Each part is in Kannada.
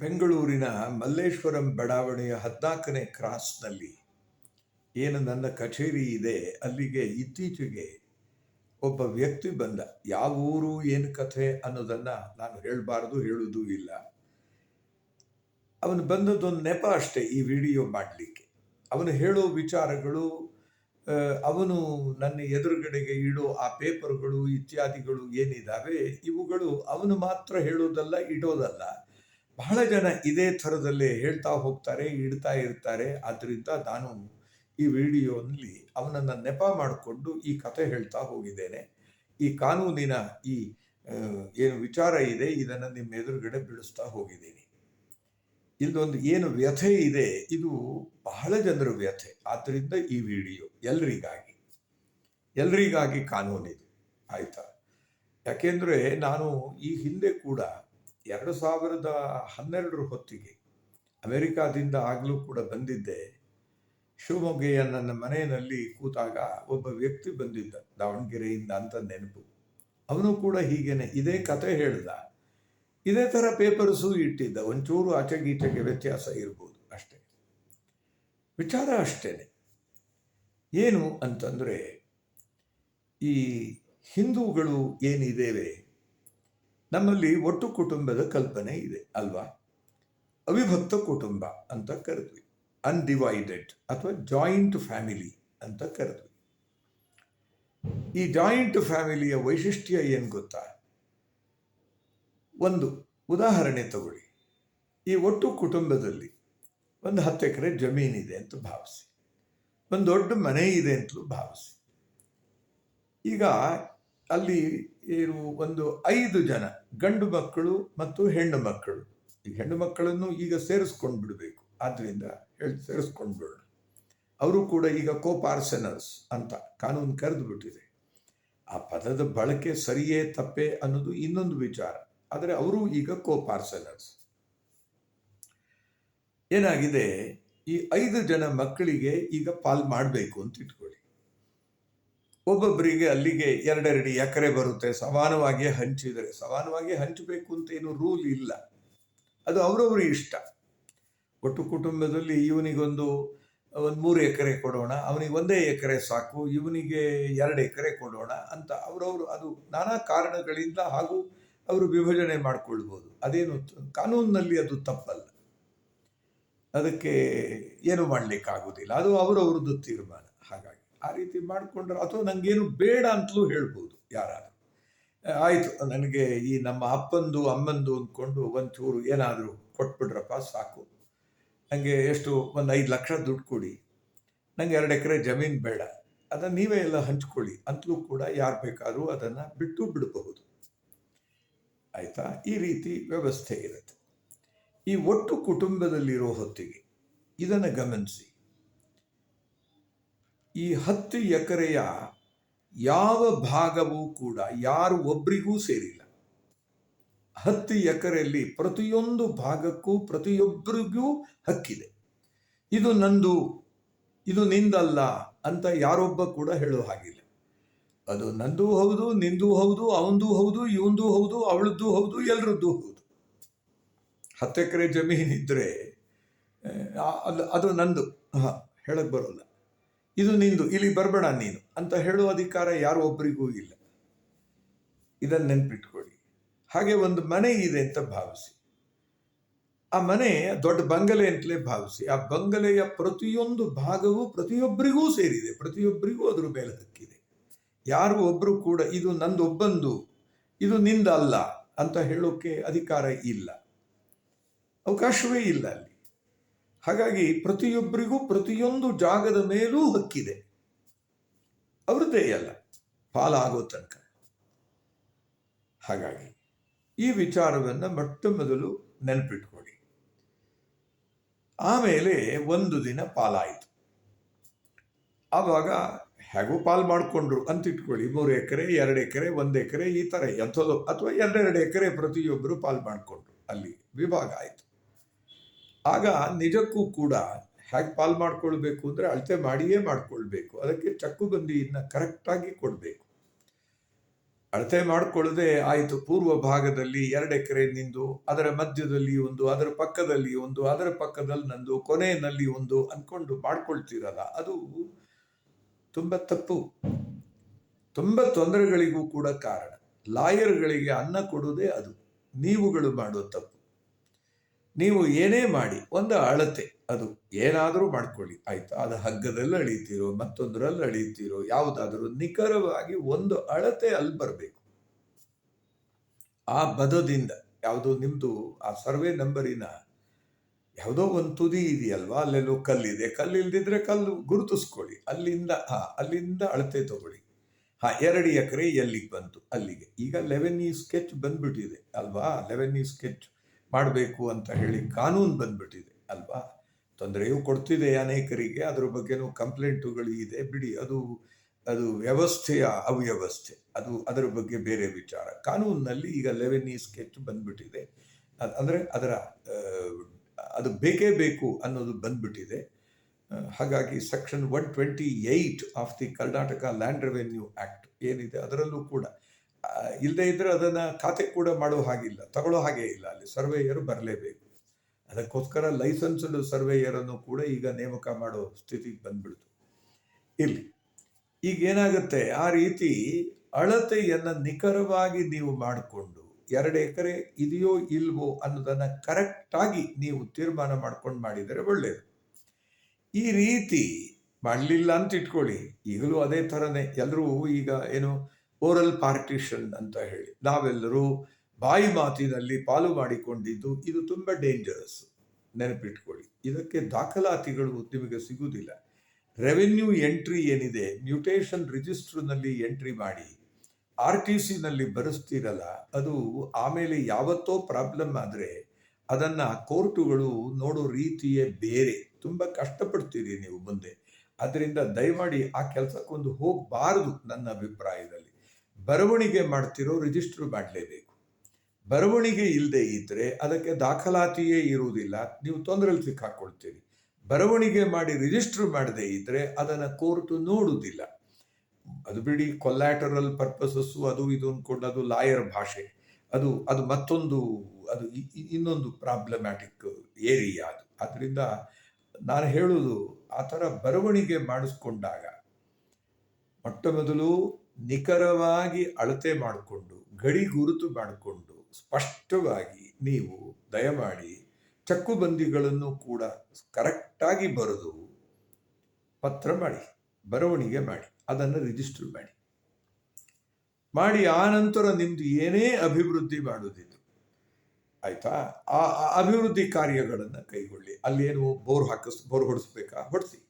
ಬೆಂಗಳೂರಿನ ಮಲ್ಲೇಶ್ವರಂ ಬಡಾವಣೆಯ ಹದಿನಾಲ್ಕನೇ ಕ್ರಾಸ್ನಲ್ಲಿ ಏನು ನನ್ನ ಕಚೇರಿ ಇದೆ, ಅಲ್ಲಿಗೆ ಇತ್ತೀಚೆಗೆ ಒಬ್ಬ ವ್ಯಕ್ತಿ ಬಂದ. ಯಾವ ಊರು, ಏನು ಕಥೆ ಅನ್ನೋದನ್ನು ನಾನು ಹೇಳಬಾರ್ದು ಹೇಳುವುದೂ ಇಲ್ಲ. ಅವನು ಬಂದದ್ದೊಂದು ನೆಪ ಅಷ್ಟೇ ಈ ವಿಡಿಯೋ ಮಾಡಲಿಕ್ಕೆ. ಅವನು ಹೇಳೋ ವಿಚಾರಗಳು ಅವನು ನನ್ನ ಎದುರುಗಡೆಗೆ ಇಡೋ ಆ ಪೇಪರ್ಗಳು, ಇತ್ಯಾದಿಗಳು ಏನಿದ್ದಾವೆ ಇವುಗಳು ಅವನು ಮಾತ್ರ ಹೇಳೋದಲ್ಲ, ಇಡೋದಲ್ಲ. ಬಹಳ ಜನ ಇದೇ ಥರದಲ್ಲೇ ಹೇಳ್ತಾ ಹೋಗ್ತಾರೆ, ಇಡ್ತಾ ಇರ್ತಾರೆ. ಆದ್ದರಿಂದ ನಾನು ಈ ವಿಡಿಯೋನಲ್ಲಿ ಅವನನ್ನು ನೆಪ ಮಾಡಿಕೊಂಡು ಈ ಕಥೆ ಹೇಳ್ತಾ ಹೋಗಿದ್ದೇನೆ. ಈ ಕಾನೂನಿನ ಈ ಏನು ವಿಚಾರ ಇದೆ, ಇದನ್ನು ನಿಮ್ಮ ಎದುರುಗಡೆ ಬಿಡಿಸ್ತಾ ಹೋಗಿದ್ದೀನಿ. ಇಲ್ಲೊಂದು ಏನು ವ್ಯಥೆ ಇದೆ, ಇದು ಬಹಳ ಜನರ ವ್ಯಥೆ. ಆದ್ದರಿಂದ ಈ ವಿಡಿಯೋ ಎಲ್ರಿಗಾಗಿ ಎಲ್ರಿಗಾಗಿ ಕಾನೂನಿದು. ಆಯಿತಾ? ಯಾಕೆಂದರೆ ನಾನು ಈ ಹಿಂದೆ ಕೂಡ ಎರಡು ಸಾವಿರದ ಹನ್ನೆರಡರ ಹೊತ್ತಿಗೆ ಅಮೆರಿಕಾದಿಂದ ಆಗಲೂ ಕೂಡ ಬಂದಿದ್ದೆ. ಶಿವಮೊಗ್ಗೆಯ ನನ್ನ ಮನೆಯಲ್ಲಿ ಕೂತಾಗ ಒಬ್ಬ ವ್ಯಕ್ತಿ ಬಂದಿದ್ದ ದಾವಣಗೆರೆಯಿಂದ ಅಂತ ನೆನಪು. ಅವನು ಕೂಡ ಹೀಗೇನೆ ಇದೇ ಕತೆ ಹೇಳ್ದ. ಇದೇ ಥರ ಪೇಪರ್ಸು ಇಟ್ಟಿದ್ದ. ಒಂಚೂರು ಆಚೆಗೀಚೆಗೆ ವ್ಯತ್ಯಾಸ ಇರ್ಬೋದು ಅಷ್ಟೇ. ವಿಚಾರ ಅಷ್ಟೇ ಏನು ಅಂತಂದರೆ ಈ ಹಿಂದೂಗಳು ಏನಿದ್ದೇವೆ? ನಮ್ಮಲ್ಲಿ ಒಟ್ಟು ಕುಟುಂಬದ ಕಲ್ಪನೆ ಇದೆ, ಅಲ್ವಾ? ಅವಿಭಕ್ತ ಕುಟುಂಬ ಅಂತ ಕರೆದ್ವಿ. ಅನ್ಡಿವೈಡೆಡ್ ಅಥವಾ ಜಾಯಿಂಟ್ ಫ್ಯಾಮಿಲಿ ಅಂತ ಕರೆದ್ವಿ. ಈ ಜಾಯಿಂಟ್ ಫ್ಯಾಮಿಲಿಯ ವೈಶಿಷ್ಟ್ಯ ಏನು ಗೊತ್ತಾ? ಒಂದು ಉದಾಹರಣೆ ತಗೊಳ್ಳಿ. ಈ ಒಟ್ಟು ಕುಟುಂಬದಲ್ಲಿ ಒಂದು ಹತ್ತು ಎಕರೆ ಜಮೀನಿದೆ ಅಂತ ಭಾವಿಸಿ. ಒಂದು ದೊಡ್ಡ ಮನೆ ಇದೆ ಅಂತಲೂ ಭಾವಿಸಿ. ಈಗ ಅಲ್ಲಿ ಏನು ಒಂದು ಐದು ಜನ ಗಂಡು ಮಕ್ಕಳು ಮತ್ತು ಹೆಣ್ಣು ಮಕ್ಕಳು. ಈ ಹೆಣ್ಣು ಮಕ್ಕಳನ್ನು ಈಗ ಸೇರಿಸ್ಕೊಂಡು ಬಿಡಬೇಕು. ಆದ್ದರಿಂದ ಹೇಳಿ ಸೇರಿಸ್ಕೊಂಡು ಬಿಡೋಣ ಅವರು ಕೂಡ ಈಗ ಕೋಪಾರ್ಸನರ್ಸ್ ಅಂತ ಕಾನೂನು ಕರೆದು ಬಿಟ್ಟಿದೆ. ಆ ಪದದ ಬಳಕೆ ಸರಿಯೇ ತಪ್ಪೇ ಅನ್ನೋದು ಇನ್ನೊಂದು ವಿಚಾರ. ಆದರೆ ಅವರು ಈಗ ಕೋಪಾರ್ಸನರ್ಸ್ ಏನಾಗಿದೆ? ಈ ಐದು ಜನ ಮಕ್ಕಳಿಗೆ ಈಗ ಪಾಲ್ ಮಾಡಬೇಕು ಅಂತ ಇಟ್ಕೊಳ್ಳಿ. ಒಬ್ಬೊಬ್ಬರಿಗೆ ಅಲ್ಲಿಗೆ ಎರಡೆರಡು ಎಕರೆ ಬರುತ್ತೆ. ಸಮಾನವಾಗಿ ಹಂಚಿದರೆ. ಸಮಾನವಾಗಿ ಹಂಚಬೇಕು ಅಂತ ಏನು ರೂಲ್ ಇಲ್ಲ. ಅದು ಅವರವರ ಇಷ್ಟ. ಒಟ್ಟು ಕುಟುಂಬದಲ್ಲಿ ಇವನಿಗೊಂದು ಒಂದು ಮೂರು ಎಕರೆ ಕೊಡೋಣ, ಅವನಿಗೆ ಒಂದೇ ಎಕರೆ ಸಾಕು, ಇವನಿಗೆ ಎರಡು ಎಕರೆ ಕೊಡೋಣ ಅಂತ ಅವರವರು ಅದು ನಾನಾ ಕಾರಣಗಳಿಂದ ಹಾಗೂ ಅವರು ವಿಭಜನೆ ಮಾಡಿಕೊಳ್ಬೋದು. ಅದೇನು ಕಾನೂನಿನಲ್ಲಿ ಅದು ತಪ್ಪಲ್ಲ. ಅದಕ್ಕೆ ಏನು ಮಾಡಲಿಕ್ಕಾಗೋದಿಲ್ಲ. ಅದು ಅವರವ್ರದ್ದು ತೀರ್ಮಾನ. ಆ ರೀತಿ ಮಾಡಿಕೊಂಡ್ರೆ ಅಥವಾ ನನಗೇನು ಬೇಡ ಅಂತಲೂ ಹೇಳ್ಬೋದು ಯಾರಾದರೂ. ಆಯಿತು, ನನಗೆ ಈ ನಮ್ಮ ಅಪ್ಪಂದು, ಅಮ್ಮಂದು ಅಂದ್ಕೊಂಡು ಒಂಚೂರು ಏನಾದರೂ ಕೊಟ್ಬಿಡ್ರಪ್ಪ ಸಾಕು. ನನಗೆ ಎಷ್ಟು, ಒಂದು ಐದು ಲಕ್ಷ ದುಡ್ಡು ಕೊಡಿ. ನನಗೆ ಎರಡು ಎಕರೆ ಜಮೀನು ಬೇಡ. ಅದನ್ನು ನೀವೇ ಎಲ್ಲ ಹಂಚ್ಕೊಳ್ಳಿ ಅಂತಲೂ ಕೂಡ ಯಾರು ಬೇಕಾದರೂ ಅದನ್ನು ಬಿಟ್ಟು ಬಿಡಬಹುದು. ಆಯಿತಾ? ಈ ರೀತಿ ವ್ಯವಸ್ಥೆ ಇರುತ್ತೆ. ಈ ಒಟ್ಟು ಕುಟುಂಬದಲ್ಲಿರೋ ಹೊತ್ತಿಗೆ ಇದನ್ನು ಗಮನಿಸಿ. ಈ ಹತ್ತು ಎಕರೆಯ ಯಾವ ಭಾಗವೂ ಕೂಡ ಯಾರು ಒಬ್ಬರಿಗೂ ಸೇರಿಲ್ಲ. ಹತ್ತು ಎಕರೆಯಲ್ಲಿ ಪ್ರತಿಯೊಂದು ಭಾಗಕ್ಕೂ ಪ್ರತಿಯೊಬ್ಬರಿಗೂ ಹಕ್ಕಿದೆ. ಇದು ನಂದು, ಇದು ನಿಂದಲ್ಲ ಅಂತ ಯಾರೊಬ್ಬ ಕೂಡ ಹೇಳೋ ಹಾಗಿಲ್ಲ. ಅದು ನಂದು ಹೌದು, ನಿಂದು ಹೌದು ಅವಂದು ಹೌದು ಇವಂದು ಹೌದು, ಅವಳದ್ದು ಹೌದು ಎಲ್ಲರದ್ದು ಹೌದು. ಹತ್ತು ಎಕರೆ ಜಮೀನಿದ್ರೆ ಅದು ನಂದು. ಹಾಂ, ಹೇಳಕ್ ಬರೋಲ್ಲ. ಇದು ನಿಂದು, ಇಲ್ಲಿ ಬರಬೇಡ ನೀನು ಅಂತ ಹೇಳುವ ಅಧಿಕಾರ ಯಾರು ಒಬ್ಬರಿಗೂ ಇಲ್ಲ. ಇದನ್ನು ನೆನ್ಪಿಟ್ಕೊಳ್ಳಿ. ಹಾಗೆ ಒಂದು ಮನೆ ಇದೆ ಅಂತ ಭಾವಿಸಿ. ಆ ಮನೆ ದೊಡ್ಡ ಬಂಗಲೆ ಅಂತಲೇ ಭಾವಿಸಿ. ಆ ಬಂಗಲೆಯ ಪ್ರತಿಯೊಂದು ಭಾಗವೂ ಪ್ರತಿಯೊಬ್ಬರಿಗೂ ಸೇರಿದೆ, ಪ್ರತಿಯೊಬ್ಬರಿಗೂ ಅದರ ಮೇಲೆ ಹಕ್ಕಿದೆ. ಯಾರು ಒಬ್ಬರು ಕೂಡ, ಇದು ನಂದೊಬ್ಬಂದು, ಇದು ನಿಂದಲ್ಲ ಅಂತ ಹೇಳೋಕೆ ಅಧಿಕಾರ ಇಲ್ಲ. ಅವಕಾಶವೇ ಇಲ್ಲ ಅಲ್ಲಿ. ಹಾಗಾಗಿ ಪ್ರತಿಯೊಬ್ಬರಿಗೂ ಪ್ರತಿಯೊಂದು ಜಾಗದ ಮೇಲೂ ಹಕ್ಕಿದೆ. ಅವ್ರದ್ದೇ ಅಲ್ಲ, ಪಾಲಾಗೋ ತನಕ. ಹಾಗಾಗಿ ಈ ವಿಚಾರವನ್ನು ಮೊಟ್ಟ ಮೊದಲು ನೆನಪಿಟ್ಕೊಳ್ಳಿ. ಆಮೇಲೆ ಒಂದು ದಿನ ಪಾಲಾಯಿತು. ಆವಾಗ ಹೇಗೂ ಪಾಲ್ ಮಾಡಿಕೊಂಡ್ರು ಅಂತ ಇಟ್ಕೊಳ್ಳಿ ಮೂರು ಎಕರೆ, ಎರಡು ಎಕರೆ, ಒಂದು ಎಕರೆ ಈ ಥರ ಎಂಥದ್ದು ಅಥವಾ ಎರಡೆರಡು ಎಕರೆ ಪ್ರತಿಯೊಬ್ಬರು ಪಾಲ್ ಮಾಡಿಕೊಂಡ್ರು. ಅಲ್ಲಿ ವಿಭಾಗ ಆಯಿತು. ಆಗ ನಿಜಕ್ಕೂ ಕೂಡ ಹೇಗೆ ಪಾಲ್ ಮಾಡ್ಕೊಳ್ಬೇಕು ಅಂದರೆ ಅಳತೆ ಮಾಡಿಯೇ ಮಾಡ್ಕೊಳ್ಬೇಕು. ಅದಕ್ಕೆ ಚಕ್ಕುಬಂದಿಯನ್ನು ಕರೆಕ್ಟಾಗಿ ಕೊಡಬೇಕು. ಅಳತೆ ಮಾಡಿಕೊಳ್ಳದೆ ಆಯಿತು ಪೂರ್ವ ಭಾಗದಲ್ಲಿ ಎರಡು ಎಕರೆ ನಿಂದು, ಅದರ ಮಧ್ಯದಲ್ಲಿ ಒಂದು, ಅದರ ಪಕ್ಕದಲ್ಲಿ ಒಂದು, ಅದರ ಪಕ್ಕದಲ್ಲಿ ನಂದು, ಕೊನೆಯಲ್ಲಿ ಒಂದು ಅಂದ್ಕೊಂಡು ಮಾಡ್ಕೊಳ್ತೀರಲ್ಲ. ಅದು ತುಂಬ ತಪ್ಪು. ತುಂಬ ತೊಂದರೆಗಳಿಗೂ ಕೂಡ ಕಾರಣ. ಲಾಯರ್ಗಳಿಗೆ ಅನ್ನ ಕೊಡುವುದೇ ಅದು. ನೀವುಗಳು ಮಾಡೋ ತಪ್ಪು. ನೀವು ಏನೇ ಮಾಡಿ, ಒಂದು ಅಳತೆ, ಅದು ಏನಾದರೂ ಮಾಡ್ಕೊಳ್ಳಿ, ಆಯ್ತಾ? ಅದು ಹಗ್ಗದಲ್ಲಿ ಅಳಿತೀರೋ, ಮತ್ತೊಂದರಲ್ಲಿ ಅಳಿತೀರೋ, ಯಾವುದಾದ್ರೂ ನಿಖರವಾಗಿ ಒಂದು ಅಳತೆ ಅಲ್ಲಿ ಬರಬೇಕು. ಆ ಬದದಿಂದ, ಯಾವುದೋ ನಿಮ್ಮದು ಆ ಸರ್ವೆ ನಂಬರಿನ ಯಾವುದೋ ಒಂದು ತುದಿ ಇದೆಯಲ್ವಾ? ಅಲ್ಲೆಲ್ಲೋ ಕಲ್ಲಿದೆ. ಕಲ್ಲಿಲ್ದಿದ್ರೆ ಕಲ್ಲು ಗುರುತಿಸ್ಕೊಳ್ಳಿ. ಅಲ್ಲಿಂದ, ಹಾ, ಅಲ್ಲಿಂದ ಅಳತೆ ತಗೊಳ್ಳಿ. ಹಾ, ಎರಡು ಎಕರೆ ಎಲ್ಲಿಗೆ ಬಂತು? ಅಲ್ಲಿಗೆ. ಈಗ ಲೆವೆನ್ ಈ ಸ್ಕೆಚ್ ಬಂದ್ಬಿಟ್ಟಿದೆ, ಅಲ್ವಾ? ಲೆವೆನ್ ಈ ಸ್ಕೆಚ್. ಮಾಡಬೇಕು ಅಂತ ಹೇಳಿ ಕಾನೂನು ಬಂದ್ಬಿಟ್ಟಿದೆ, ಅಲ್ವಾ? ತೊಂದರೆಯೂ ಕೊಡ್ತಿದೆ ಅನೇಕರಿಗೆ, ಅದ್ರ ಬಗ್ಗೆನೂ ಕಂಪ್ಲೇಂಟುಗಳು ಇದೆ. ಬಿಡಿ, ಅದು ಅದು ವ್ಯವಸ್ಥೆಯ ಅವ್ಯವಸ್ಥೆ. ಅದು ಅದರ ಬಗ್ಗೆ ಬೇರೆ ವಿಚಾರ. ಕಾನೂನಿನಲ್ಲಿ ಈಗ ಲೆವೆನ್ ಈ ಸ್ಕೆಚ್ ಬಂದ್ಬಿಟ್ಟಿದೆ. ಅಂದರೆ ಅಂದ್ರೆ ಅದು ಬೇಕೇ ಬೇಕು ಅನ್ನೋದು ಬಂದ್ಬಿಟ್ಟಿದೆ. ಹಾಗಾಗಿ section one twenty eight of the Karnataka land revenue act ಏನಿದೆ ಅದರಲ್ಲೂ ಕೂಡ ಇಲ್ಲದೆ ಇದ್ದರೆ ಅದನ್ನ ಖಾತೆ ಕೂಡ ಮಾಡೋ ಹಾಗಿಲ್ಲ, ತಗೊಳ್ಳೋ ಹಾಗೆ ಇಲ್ಲ. ಅಲ್ಲಿ ಸರ್ವೇಯರ್ ಬರಲೇಬೇಕು. ಅದಕ್ಕೋಸ್ಕರ ಲೈಸೆನ್ಸ್ಡ್ ಸರ್ವೇಯರ್ ಅನ್ನು ಕೂಡ ಈಗ ನೇಮಕ ಮಾಡೋ ಸ್ಥಿತಿಗೆ ಬಂದ್ಬಿಡ್ತು. ಇಲ್ಲಿ ಈಗ ಏನಾಗುತ್ತೆ? ಆ ರೀತಿ ಅಳತೆಯನ್ನ ನಿಖರವಾಗಿ ನೀವು ಮಾಡಿಕೊಂಡು ಎರಡು ಎಕರೆ ಇದೆಯೋ ಇಲ್ವೋ ಅನ್ನೋದನ್ನು ಕರೆಕ್ಟಾಗಿ ನೀವು ತೀರ್ಮಾನ ಮಾಡ್ಕೊಂಡು ಮಾಡಿದರೆ ಒಳ್ಳೆಯದು ಈ ರೀತಿ ಮಾಡಲಿಲ್ಲ ಅಂತ ಇಟ್ಕೊಳ್ಳಿ. ಈಗಲೂ ಅದೇ ಥರನೇ. ಎಲ್ಲರೂ ಈಗ ಏನು ಓರಲ್ ಪಾರ್ಟಿಷನ್ ಅಂತ ಹೇಳಿ. ನಾವೆಲ್ಲರೂ ಬಾಯಿ ಮಾತಿನಲ್ಲಿ ಪಾಲು ಮಾಡಿಕೊಂಡಿದ್ದು ಇದು ತುಂಬ ಡೇಂಜರಸ್ ನೆನಪಿಟ್ಕೊಳ್ಳಿ. ಇದಕ್ಕೆ ದಾಖಲಾತಿಗಳು ನಿಮಗೆ ಸಿಗುವುದಿಲ್ಲ. ರೆವೆನ್ಯೂ ಎಂಟ್ರಿ ಏನಿದೆ ಮ್ಯೂಟೇಷನ್ ರಿಜಿಸ್ಟರ್ನಲ್ಲಿ ಎಂಟ್ರಿ ಮಾಡಿ ಆರ್ ಟಿ ಸಿನಲ್ಲಿ ಬರೆಸ್ತೀರಲ್ಲ, ಅದು ಆಮೇಲೆ ಯಾವತ್ತೋ ಪ್ರಾಬ್ಲಮ್ ಆದರೆ ಅದನ್ನ ಕೋರ್ಟುಗಳು ನೋಡೋ ರೀತಿಯೇ ಬೇರೆ. ತುಂಬ ಕಷ್ಟಪಡ್ತೀರಿ ನೀವು ಮುಂದೆ. ಅದರಿಂದ ದಯಮಾಡಿ ಆ ಕೆಲಸಕ್ಕೊಂದು ಹೋಗಬಾರದು ನನ್ನ ಅಭಿಪ್ರಾಯದಲ್ಲಿ. ಬರವಣಿಗೆ ಮಾಡ್ತಿರೋ ರಿಜಿಸ್ಟರ್ ಮಾಡಲೇಬೇಕು ಬರವಣಿಗೆ ಇಲ್ಲದೆ ಇದ್ದರೆ ಅದಕ್ಕೆ ದಾಖಲಾತಿಯೇ ಇರುವುದಿಲ್ಲ. ನೀವು ತೊಂದರೆಯಲ್ಲಿ ಸಿಕ್ಕಾಕೊಳ್ತೀರಿ. ಬರವಣಿಗೆ ಮಾಡಿ ರಿಜಿಸ್ಟರ್ ಮಾಡದೇ ಇದ್ದರೆ ಅದನ್ನು ಕೋರ್ಟ್ ನೋಡುವುದಿಲ್ಲ. ಅದು ಬಿಡಿ ಕೊಲ್ಯಾಟರಲ್ ಪರ್ಪಸಸ್ಸು ಅದು ಇದು ಅಂದ್ಕೊಂಡು ಅದು ಲಾಯರ್ ಭಾಷೆ. ಅದು ಅದು ಮತ್ತೊಂದು, ಅದು ಇನ್ನೊಂದು ಪ್ರಾಬ್ಲಮ್ಯಾಟಿಕ್ ಏರಿಯಾ ಅದು. ಆದ್ದರಿಂದ ನಾನು ಹೇಳುವುದು ಆ ಥರ ಬರವಣಿಗೆ ಮಾಡಿಸ್ಕೊಂಡಾಗ ಮೊಟ್ಟ ಮೊದಲು ನಿಖರವಾಗಿ ಅಳತೆ ಮಾಡಿಕೊಂಡು, ಗಡಿ ಗುರುತು ಮಾಡಿಕೊಂಡು, ಸ್ಪಷ್ಟವಾಗಿ ನೀವು ದಯಮಾಡಿ ಚಕ್ಕುಬಂದಿಗಳನ್ನು ಕೂಡ ಕರೆಕ್ಟಾಗಿ ಬರೆದು ಪತ್ರ ಮಾಡಿ, ಬರವಣಿಗೆ ಮಾಡಿ, ಅದನ್ನು ರಿಜಿಸ್ಟರ್ ಮಾಡಿ. ಮಾಡಿ ಆ ನಂತರ ನಿಮ್ದು ಏನೇ ಅಭಿವೃದ್ಧಿ ಮಾಡುವುದಿತ್ತು ಆಯ್ತಾ? ಆ ಅಭಿವೃದ್ಧಿ ಕಾರ್ಯಗಳನ್ನು ಕೈಗೊಳ್ಳಿ. ಅಲ್ಲೇನು ಬೋರ್ ಹಾಕಿಸ್, ಬೋರ್ ಹೊಡಿಸ್ಬೇಕಾ? ಹೊಡಿಸಿ.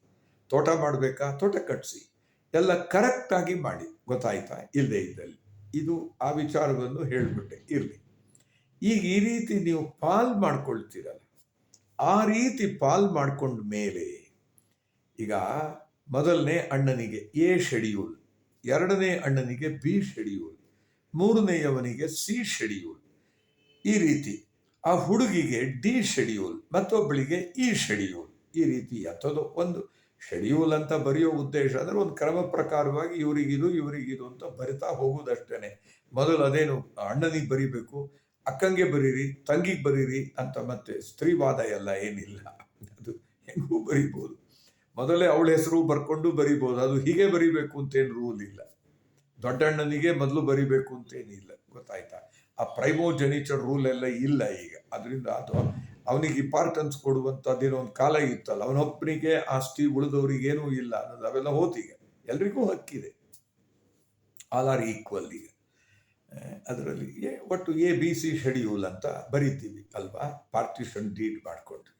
ತೋಟ ಮಾಡಬೇಕಾ? ತೋಟ ಕಟ್ಟಿಸಿ ಎಲ್ಲ ಕರೆಕ್ಟಾಗಿ ಮಾಡಿ, ಗೊತ್ತಾಯ್ತಾ? ಇಲ್ಲದೆ ಇದ್ದಲ್ಲಿ. ಇದು ಆ ವಿಚಾರವನ್ನು ಹೇಳಿಬಿಟ್ಟೆ, ಇರಲಿ. ಈಗ ಈ ರೀತಿ ನೀವು ಪಾಲ್ ಮಾಡ್ಕೊಳ್ತೀರಲ್ಲ, ಆ ರೀತಿ ಪಾಲ್ ಮಾಡ್ಕೊಂಡ ಮೇಲೆ ಈಗ ಮೊದಲನೇ ಅಣ್ಣನಿಗೆ ಎ ಶೆಡ್ಯೂಲ್, ಎರಡನೇ ಅಣ್ಣನಿಗೆ ಬಿ ಶೆಡ್ಯೂಲ್, ಮೂರನೆಯವನಿಗೆ ಸಿ ಶೆಡ್ಯೂಲ್, ಈ ರೀತಿ. ಆ ಹುಡುಗಿಗೆ ಡಿ ಶೆಡ್ಯೂಲ್, ಮತ್ತೊಬ್ಬಳಿಗೆ ಇ ಶೆಡ್ಯೂಲ್, ಈ ರೀತಿ ಅಥವಾ ಒಂದು ಶೆಡ್ಯೂಲ್ ಅಂತ ಬರೆಯೋ ಉದ್ದೇಶ ಅಂದರೆ ಒಂದು ಕ್ರಮ ಪ್ರಕಾರವಾಗಿ ಇವರಿಗಿದು ಇವರಿಗಿದು ಅಂತ ಬರಿತಾ ಹೋಗುದಷ್ಟೇನೆ. ಮೊದಲು ಅದೇನು, ಅಣ್ಣನಿಗೆ ಬರೀಬೇಕು, ಅಕ್ಕಂಗೆ ಬರೀರಿ, ತಂಗಿಗೆ ಬರೀರಿ ಅಂತ ಮತ್ತೆ ಸ್ತ್ರೀವಾದ ಎಲ್ಲ ಏನಿಲ್ಲ. ಅದು ಹೆಂಗೂ ಬರಿಬೋದು. ಮೊದಲೇ ಅವಳ ಹೆಸರು ಬರ್ಕೊಂಡು ಬರಿಬೋದು. ಅದು ಹೀಗೆ ಬರಿಬೇಕು ಅಂತೇನು ರೂಲ್ ಇಲ್ಲ. ದೊಡ್ಡಣ್ಣನಿಗೆ ಮೊದಲು ಬರಿಬೇಕು ಅಂತೇನಿಲ್ಲ ಗೊತ್ತಾಯ್ತಾ? ಆ ಪ್ರೈಮೋಜನಿಚರ್ ರೂಲ್ ಎಲ್ಲ ಇಲ್ಲ ಈಗ. ಅದರಿಂದ ಅದು ಅವನಿಗೆ ಇಂಪಾರ್ಟೆನ್ಸ್ ಕೊಡುವಂಥದ್ದೇನೋ ಒಂದು ಕಾಲ ಇತ್ತಲ್ಲ ಅವನೊಬ್ಬನಿಗೆ ಆಸ್ತಿ ಉಳಿದವರಿಗೇನೂ ಇಲ್ಲ ಅನ್ನೋದು ಅವೆಲ್ಲ ಹೋತಿಗೆ ಎಲ್ರಿಗೂ ಹಕ್ಕಿದೆ. ಆಲ್ ಆರ್ ಈಕ್ವಲ್ ಈಗ ಅದರಲ್ಲಿ ಒಟ್ಟು ಎ ಬಿ ಸಿ ಶೆಡ್ಯೂಲ್ ಅಂತ ಬರಿತೀವಿ ಅಲ್ವಾ? ಪಾರ್ಟಿಷನ್ ಡೀಡ್ ಮಾಡಿಕೊಂಡು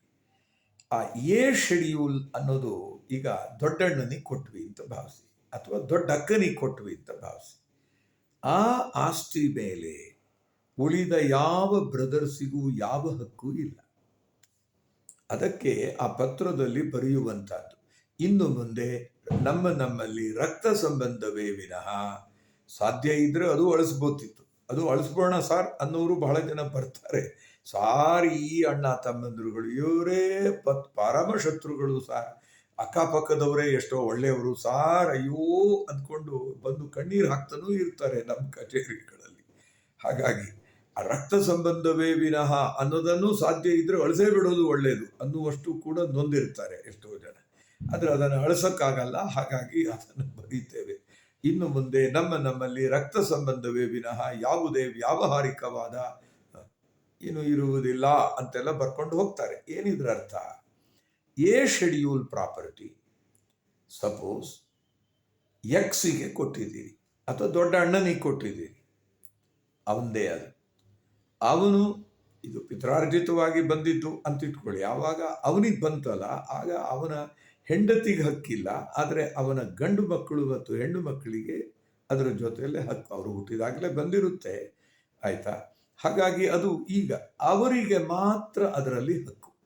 ಆ ಎ ಶೆಡ್ಯೂಲ್ ಅನ್ನೋದು ಈಗ ದೊಡ್ಡಣ್ಣನಿಗೆ ಕೊಟ್ವಿ ಅಂತ ಭಾವಿಸಿ, ಅಥವಾ ದೊಡ್ಡ ಅಕ್ಕನಿಗೆ ಕೊಟ್ವಿ ಅಂತ ಭಾವಿಸಿ, ಆ ಆಸ್ತಿ ಮೇಲೆ ಉಳಿದ ಯಾವ ಬ್ರದರ್ಸಿಗೂ ಯಾವ ಹಕ್ಕು ಇಲ್ಲ. ಅದಕ್ಕೆ ಆ ಪತ್ರದಲ್ಲಿ ಬರೆಯುವಂತಹದ್ದು ಇನ್ನು ಮುಂದೆ ನಮ್ಮ ನಮ್ಮಲ್ಲಿ ರಕ್ತ ಸಂಬಂಧವೇ ವಿನಃ ಸಾಧ್ಯ ಇದ್ರೆ ಅದು ಅಳಿಸ್ಬೋತಿತ್ತು. ಅದು ಅಳಿಸ್ಬೋಣ ಸಾರ್ ಅನ್ನೋರು ಬಹಳ ಜನ ಬರ್ತಾರೆ. ಸಾರ್ ಈ ಅಣ್ಣ ತಮ್ಮಂದ್ರುಗಳು, ಇವರೇ ಪತ್ ಪರಮ ಶತ್ರುಗಳು ಸಾರ್. ಅಕ್ಕಪಕ್ಕದವರೇ ಎಷ್ಟೋ ಒಳ್ಳೆಯವರು ಸಾರ್, ಅಯ್ಯೋ ಅಂದ್ಕೊಂಡು ಬಂದು ಕಣ್ಣೀರು ಹಾಕ್ತಾನೂ ಇರ್ತಾರೆ ನಮ್ಮ ಕಚೇರಿಗಳಲ್ಲಿ. ಹಾಗಾಗಿ ರಕ್ತ ಸಂಬಂಧವೇ ವಿನಃ ಅನ್ನೋದನ್ನು ಸಾಧ್ಯ ಇದ್ರೆ ಅಳಸೇ ಬಿಡೋದು ಒಳ್ಳೆಯದು ಅನ್ನುವಷ್ಟು ಕೂಡ ನೊಂದಿರ್ತಾರೆ ಎಷ್ಟೋ ಜನ. ಆದರೆ ಅದನ್ನು ಅಳಿಸೋಕ್ಕಾಗಲ್ಲ, ಹಾಗಾಗಿ ಅದನ್ನು ಬರೀತೇವೆ. ಇನ್ನು ಮುಂದೆ ನಮ್ಮ ನಮ್ಮಲ್ಲಿ ರಕ್ತ ಸಂಬಂಧವೇ ವಿನಃ ಯಾವುದೇ ವ್ಯಾವಹಾರಿಕವಾದ ಏನು ಇರುವುದಿಲ್ಲ ಅಂತೆಲ್ಲ ಬರ್ಕೊಂಡು ಹೋಗ್ತಾರೆ. ಏನಿದ್ರ ಅರ್ಥ? ಎ ಶೆಡ್ಯೂಲ್ ಪ್ರಾಪರ್ಟಿ, ಸಪೋಸ್ ಎಕ್ಸಿಗೆ ಕೊಟ್ಟಿದ್ದೀರಿ ಅಥವಾ ದೊಡ್ಡ ಅಣ್ಣನಿಗೆ ಕೊಟ್ಟಿದ್ದೀರಿ, ಅವಂದೇ ಅದು. ಅವನು ಇದು ಪಿತ್ರಾರ್ಜಿತವಾಗಿ ಬಂದಿದ್ದು ಅಂತ ಇಟ್ಕೊಳ್ಳಿ. ಆವಾಗ ಅವನಿಗೆ ಬಂತಲ್ಲ, ಆಗ ಅವನ ಹೆಂಡತಿಗೆ ಹಕ್ಕಿಲ್ಲ. ಆದರೆ ಅವನ ಗಂಡು ಮಕ್ಕಳು ಮತ್ತು ಹೆಣ್ಣು ಮಕ್ಕಳಿಗೆ ಅದರ ಜೊತೆಯಲ್ಲೇ ಹಕ್ಕು. ಅವರು ಹುಟ್ಟಿದಾಗಲೇ ಬಂದಿರುತ್ತೆ. ಆಯಿತಾ? ಹಾಗಾಗಿ ಅದು ಈಗ ಅವರಿಗೆ ಮಾತ್ರ ಅದರಲ್ಲಿ ಹಕ್ಕು.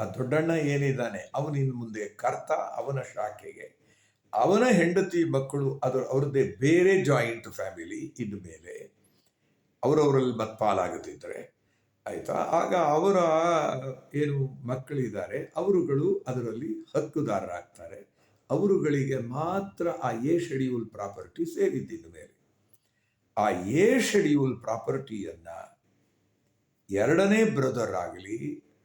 ಆ ದೊಡ್ಡಣ್ಣ ಏನಿದ್ದಾನೆ? ಅವನಿನ್ ಮುಂದೆ ಕರ್ತ, ಅವನ ಶಾಖೆಗೆ. ಅವನ ಹೆಂಡತಿ ಮಕ್ಕಳು ಅದರ, ಅವ್ರದ್ದೇ ಬೇರೆ ಜಾಯಿಂಟ್ ಫ್ಯಾಮಿಲಿ ಇನ್ನು ಮೇಲೆ ಅವರವರಲ್ಲಿ ಮತ್ ಪಾಲಾಗುತ್ತಿದ್ದರೆ ಆಯ್ತಾ? ಆಗ ಅವರ, ಏನು ಮಕ್ಕಳಿದ್ದಾರೆ, ಅವರುಗಳು ಅದರಲ್ಲಿ ಹಕ್ಕುದಾರರಾಗ್ತಾರೆ. ಅವರುಗಳಿಗೆ ಮಾತ್ರ ಆ ಎ ಶೆಡ್ಯೂಲ್ ಪ್ರಾಪರ್ಟಿ ಸೇರಿದ್ದಿನ ಮೇಲೆ ಆ ಎ ಶೆಡ್ಯೂಲ್ ಪ್ರಾಪರ್ಟಿಯನ್ನ ಎರಡನೇ ಬ್ರದರ್ ಆಗಲಿ,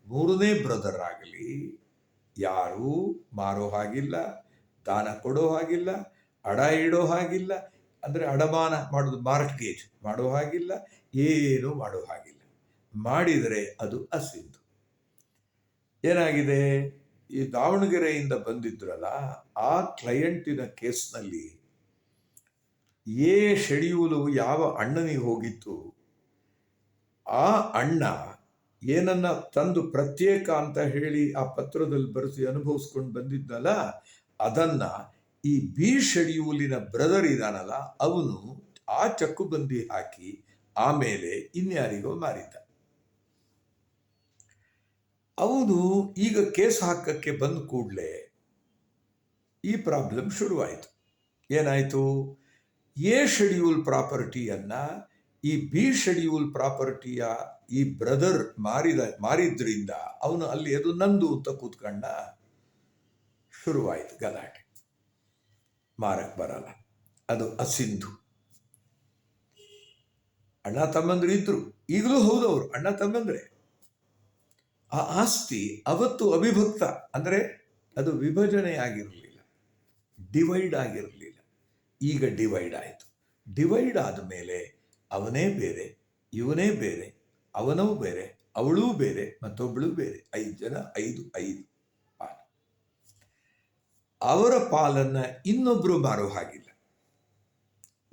ಮೂರನೇ ಬ್ರದರ್ ಆಗಲಿ, ಯಾರೂ ಮಾರೋ ಹಾಗಿಲ್ಲ, ದಾನ ಕೊಡೋ ಹಾಗಿಲ್ಲ, ಅಡ ಇಡೋ ಹಾಗಿಲ್ಲ ಅಂದರೆ ಅಡಮಾನ ಮಾಡೋದು ಮಾರ್ಟ್ಗೇಜ್ ಮಾಡೋ ಹಾಗಿಲ್ಲ, ಏನು ಮಾಡೋ ಹಾಗಿಲ್ಲ. ಮಾಡಿದರೆ ಅದು ಅಸಿದ್ದು ಏನಾಗಿದೆ? ಈ ದಾವಣಗೆರೆಯಿಂದ ಬಂದಿದ್ರಲ್ಲ, ಆ ಕ್ಲಯಂಟಿನ ಕೇಸ್ನಲ್ಲಿ ಏ ಶೆಡ್ಯೂಲು ಯಾವ ಅಣ್ಣನಿಗೆ ಹೋಗಿತ್ತು? ಆ ಅಣ್ಣ ಏನನ್ನ ತಂದು ಪ್ರತ್ಯೇಕ ಅಂತ ಹೇಳಿ ಆ ಪತ್ರದಲ್ಲಿ ಬರೆಸಿ ಅನುಭವಿಸ್ಕೊಂಡು ಬಂದಿದ್ದಲ್ಲ, ಅದನ್ನ ಈ ಬಿ ಶೆಡ್ಯೂಲಿನ ಬ್ರದರ್ ಇದಾನಲ್ಲ, ಅವನು ಆ ಚಕ್ಕುಬಂದಿ ಹಾಕಿ ಆಮೇಲೆ ಇನ್ಯಾರಿಗೋ ಮಾರಿದ್ದ. ಅವನು ಈಗ ಕೇಸ್ ಹಾಕಕ್ಕೆ ಬಂದ ಕೂಡಲೇ ಈ ಪ್ರಾಬ್ಲಮ್ ಶುರುವಾಯಿತು. ಏನಾಯಿತು? ಎ ಶೆಡ್ಯೂಲ್ ಪ್ರಾಪರ್ಟಿಯನ್ನ ಈ ಬಿ ಶೆಡ್ಯೂಲ್ ಪ್ರಾಪರ್ಟಿಯ ಈ ಬ್ರದರ್ ಮಾರಿದ, ಮಾರಿದ್ರಿಂದ ಅವನು ಅಲ್ಲಿ ಅದು ನಂದು ಅಂತ ಕೂತ್ಕೊಂಡ ಶುರುವಾಯಿತು ಗಲಾಟೆ. ಮಾರಕ್ ಬರಲ್ಲ. ಅದು ಅಸಿಂಧು. ಅಣ್ಣ ತಮ್ಮಂದ್ರು ಇದ್ರು. ಈಗಲೂ ಹೌದು ಅವರು. ಅಣ್ಣ ತಮ್ಮಂದ್ರೆ. ಆ ಆಸ್ತಿ ಅವತ್ತು ಅವಿಭಕ್ತ. ಅಂದರೆ ಅದು ವಿಭಜನೆ ಆಗಿರಲಿಲ್ಲ. ಡಿವೈಡ್ ಆಗಿರಲಿಲ್ಲ. ಈಗ ಡಿವೈಡ್ ಆಯಿತು. ಡಿವೈಡ್ ಆದ ಮೇಲೆ ಅವನೇ ಬೇರೆ, ಇವನೇ ಬೇರೆ, ಅವನೂ ಬೇರೆ, ಅವಳೂ ಬೇರೆ ಮತ್ತೊಬ್ಬಳು ಬೇರೆ. ಐದು ಜನ, ಐದು ಐದು. ಅವರ ಪಾಲನ್ನು ಇನ್ನೊಬ್ಬರು ಮಾರೋ ಹಾಗಿಲ್ಲ.